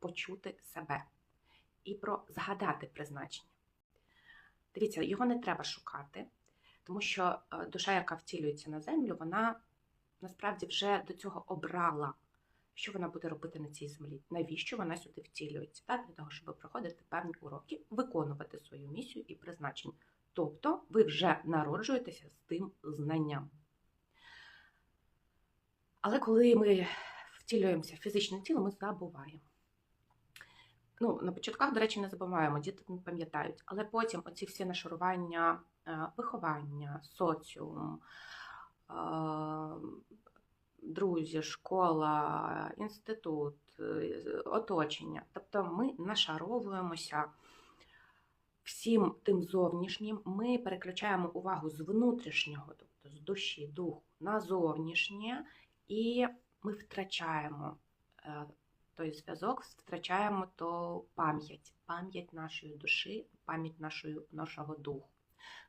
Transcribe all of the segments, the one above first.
почути себе і про згадати призначення. Дивіться, його не треба шукати, тому що е, душа, яка втілюється на землю, вона насправді вже до цього обрала, що вона буде робити на цій землі, навіщо вона сюди втілюється, так? для того, щоб проходити певні уроки, виконувати свою місію і призначення. Тобто ви вже народжуєтеся з тим знанням. Але коли ми втілюємося в фізичне тіло, ми забуваємо. Ну, на початках, до речі, не забуваємо, діти не пам'ятають, але потім оці всі нашарування, е, виховання, соціум, е, друзі, школа, інститут, е, оточення. Тобто ми нашаровуємося всім тим зовнішнім, ми переключаємо увагу з внутрішнього, тобто з душі, духу на зовнішнє, і ми втрачаємо той зв'язок, втрачаємо ту пам'ять, пам'ять нашої душі, пам'ять нашої, нашого духу.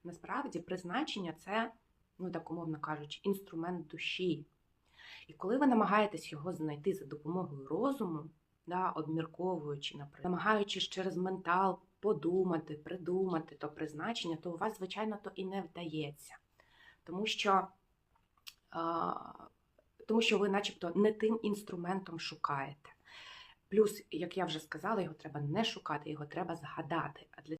Насправді, призначення це, ну так умовно кажучи, інструмент душі. І коли ви намагаєтесь його знайти за допомогою розуму, да, обмірковуючи, наприклад, намагаючись через ментал подумати, придумати то призначення, то у вас, звичайно, то і не вдається. Тому що, тому що ви, начебто, не тим інструментом шукаєте. Плюс, як я вже сказала, його треба не шукати, його треба згадати. А для